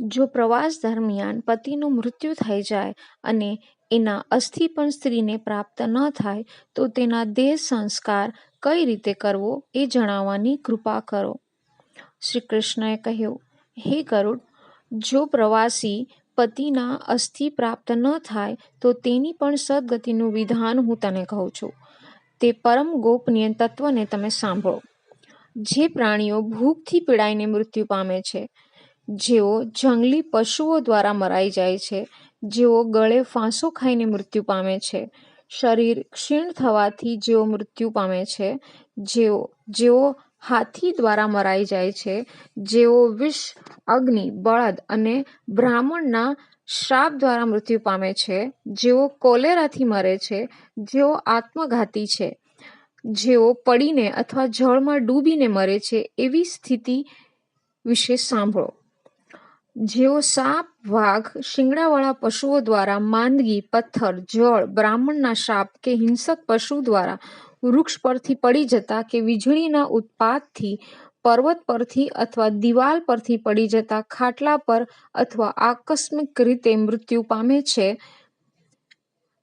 જો પ્રવાસ દરમિયાન પતિનું મૃત્યુ થઈ જાય અને એના અસ્થિ પણ સ્ત્રીને પ્રાપ્ત ન થાય, તો તેના દેહ સંસ્કાર કઈ રીતે કરવો એ જણાવવાની કૃપા કરો. શ્રી કૃષ્ણએ કહ્યું, હે ગરુડ, જો પ્રવાસી પતિના અસ્થિ પ્રાપ્ત ન થાય, તો તેની પણ સદગતિનું વિધાન હું તને કહું છું. તે પરમ ગોપનીય તત્વને તમે સાંભળો. જે પ્રાણીઓ ભૂખથી પીડાઈને મૃત્યુ પામે છે જેઓ જંગલી પશુઓ દ્વારા મરાઈ જાય છે, જેઓ ગળે ફાંસો ખાઈને મૃત્યુ પામે છે. શરીર ક્ષીણ થવાથી જેઓ મૃત્યુ પામે છે, જેઓ જેઓ હાથી દ્વારા મરાઈ જાય છે, જેઓ વિષ, અગ્નિ, બળદ અને બ્રાહ્મણના શ્રાપ દ્વારા મૃત્યુ પામે છે, જેઓ કોલેરાથી મરે છે, જેઓ આત્મઘાતી છે, જેઓ પડીને અથવા જળમાં ડૂબીને મરે છે એવી સ્થિતિ વિશે સાંભળો. જેઓ સાપ, વાઘ, શિંગડાવાળા પશુઓ દ્વારા માંદગી, પથ્થર, જળ, બ્રાહ્મણના શાપ કે હિંસક પશુ દ્વારા વૃક્ષ પરથી પડી જતા કે વીજળીના ઉત્પાદથી પર્વત પરથી અથવા દિવાલ પરથી પડી જતા ખાટલા પર અથવા આકસ્મિક રીતે મૃત્યુ પામે છે.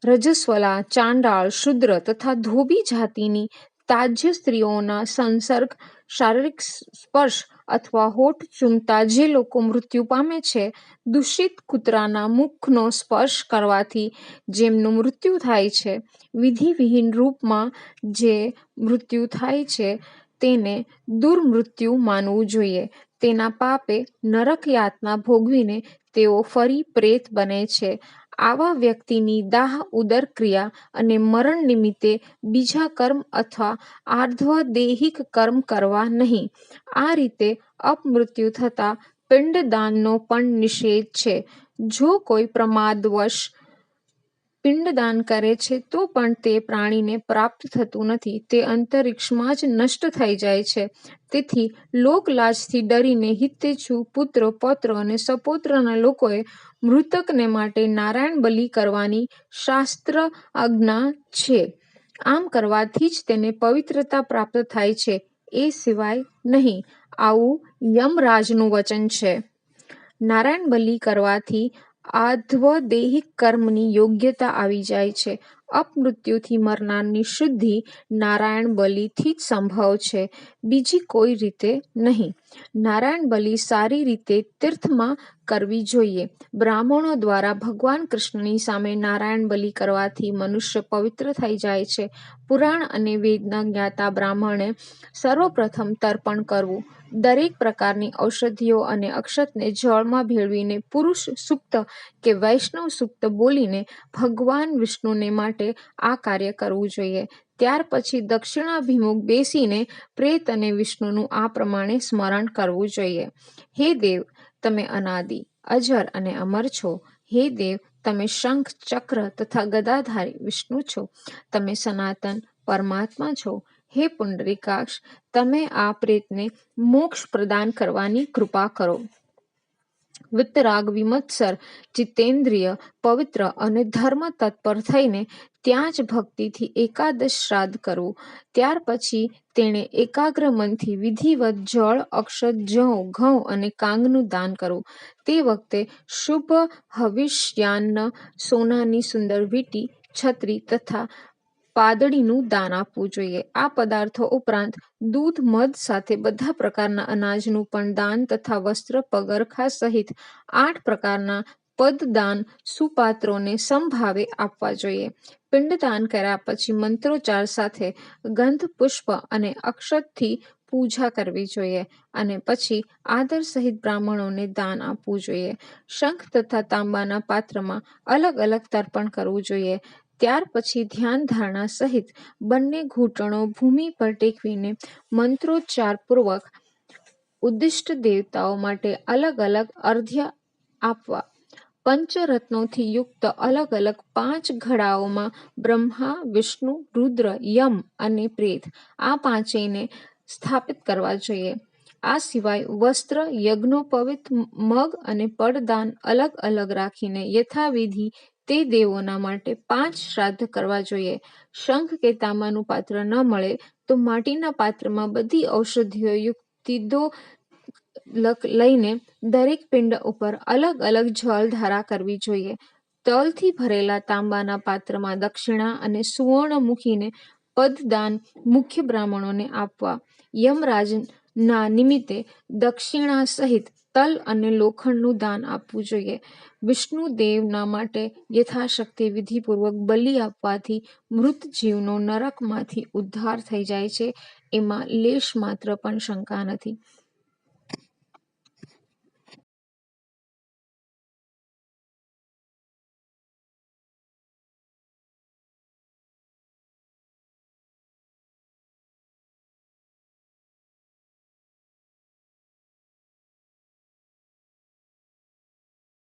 રજસ્વલા, ચાંડાળ, શુદ્ર તથા ધોબી જાતિની તાજ્ય સ્ત્રીઓના સંસર્ગ, શારીરિક સ્પર્શ અથવા હોઠ ચૂમતા જે લોકો મૃત્યુ પામે છે, દૂષિત કૂતરાના મુખનો સ્પર્શ કરવાથી જેમનું મૃત્યુ થાય છે, વિધિવિહીન રૂપમાં જે મૃત્યુ થાય છે, તેને દુર્મૃત્યુ માનવું જોઈએ. તેના પાપે નરક યાતના ભોગવીને તેઓ ફરી પ્રેત બને છે. આવા વ્યક્તિની દાહ ઉદર ક્રિયા અને મરણ નિમિત્તે બીજા કર્મ અથવા આર્ધ્વદેહિક કર્મ કરવા નહીં. આ રીતે અપમૃત્યુ થતા પિંડદાનનો પણ નિષેધ છે. જો કોઈ પ્રમાદવશ પિંડદાન કરે છે, તો પણ તે પ્રાણીને પ્રાપ્ત થતું નથી. તે અંતરિક્ષમાં જ નષ્ટ થઈ જાય છે. તેથી લોકલાજથી ડરીને હિતેચ્છુ પુત્ર, પૌત્ર અને સપૌત્રના લોકોએ મૃતકને માટે નારાયણ બલિ કરવાની શાસ્ત્ર આજ્ઞા છે. આમ કરવાથી જ તેને પવિત્રતા પ્રાપ્ત થાય છે. એ સિવાય નહીં, આવું યમરાજનું વચન છે. નારાયણ બલિ કરવાથી આધ્વદેહિક કર્મની યોગ્યતા આવી જાય છે. અપમૃત્યુથી મરનારની શુદ્ધિ નારાયણ બલિથી જ સંભવ છે. બીજી કોઈ રીતે નહીં. નારાયણ બલિ સારી રીતે તીર્થમાં કરવી જોઈએ. બ્રાહ્મણો દ્વારા ભગવાન કૃષ્ણની સામે નારાયણ બલિ કરવાથી મનુષ્ય પવિત્ર થઈ જાય છે. પુરાણ અને વેદના જ્ઞાતા બ્રાહ્મણે સર્વપ્રથમ તર્પણ કરવું. દરેક પ્રકારની ઔષધિઓ અને અક્ષતને જળમાં ભેળવીને પુરુષ સૂક્ત કે વૈષ્ણવ સૂક્ત બોલીને ભગવાન વિષ્ણુને માટે આ કાર્ય કરવું જોઈએ. ત્યાર પછી દક્ષિણાભિમુખ બેસીને પ્રેત અને વિષ્ણુનું આ પ્રમાણે સ્મરણ કરવું જોઈએ. હે દેવ, તમે અનાદિ, અજર અને અમર છો. હે દેવ, તમે શંખ, ચક્ર તથા ગદાધારી વિષ્ણુ છો. તમે સનાતન, પરમાત્મા છો. હે પુંડરીકાક્ષ, તમે આ પ્રેતને મોક્ષ પ્રદાન કરવાની કૃપા કરો. વિતરાગ વિમત્સર જીતેન્દ્રિય, પવિત્ર અને ધર્મ તત્પર થઈને ત્યાં જ ભક્તિથી એકાદશ શ્રાદ્ધ કરવું. ત્યાર પછી તેણે એકાગ્ર મનથી વિધિવત જળ, અક્ષત, જવ, ઘઉં અને કાંગનું દાન કરવું. તે વખતે શુભ હવિષ્યાન્ન સોનાની સુંદર વીટી, છત્રી તથા પાદડીનું દાન આપવું જોઈએ. આ પદાર્થો ઉપરાંત દૂધ, મધ સાથે બધા પ્રકારના અનાજનું પણ દાન તથા વસ્ત્ર પગરખા સહિત આઠ પ્રકારના પદદાન સુપાત્રોને સંભાવે આપવા જોઈએ. પિંડદાન કર્યા પછી મંત્રોચ્ચાર સાથે ગંધ, પુષ્પ અને અક્ષતથી પૂજા કરવી જોઈએ અને પછી આદર સહિત બ્રાહ્મણોને દાન આપવું જોઈએ. શંખ તથા તાંબાના પાત્રમાં અલગ અલગ તર્પણ કરવું જોઈએ. ત્યાર પછી ધ્યાન ધારણા સહિત બંને ઘૂંટણો ભૂમિ પર ટેકવીને મંત્રોચ્ચારપૂર્વક ઉદ્દિષ્ટ દેવતાઓ માટે અલગ અલગ અર્ધ્ય આપવા. પંચરત્નોથી યુક્ત અલગ અલગ પાંચ ઘડાઓમાં બ્રહ્મા, વિષ્ણુ, રુદ્ર, યમ અને પ્રેત આ પાંચેયને સ્થાપિત કરવા જોઈએ. આ સિવાય વસ્ત્ર યજ્ઞોપવિત મગ અને પડદાન અલગ અલગ રાખીને યથાવિધિ તે દેવોના માટે પાંચ શ્રાદ્ધ કરવા જોઈએ. શંખ કે તાંબાનું પાત્ર ન મળે તો માટીના પાત્રમાં બધી ઔષધિઓ યુક્તિદો લઈને દરેક પિંડ ઉપર અલગ અલગ જળ ધારા કરવી જોઈએ. તલથી ભરેલા તાંબાના પાત્રમાં દક્ષિણા અને સુવર્ણ મૂકીને પદદાન મુખ્ય બ્રાહ્મણોને આપવા. યમરાજના નિમિત્તે દક્ષિણા સહિત તલ અને લોખંડનું દાન આપવું જોઈએ. વિષ્ણુ દેવના માટે યથાશક્તિ વિધિપૂર્વક બલિ આપવાથી મૃત જીવનો નરકમાંથી ઉદ્ધાર થઈ જાય છે. એમાં લેશ માત્ર પણ શંકા નથી.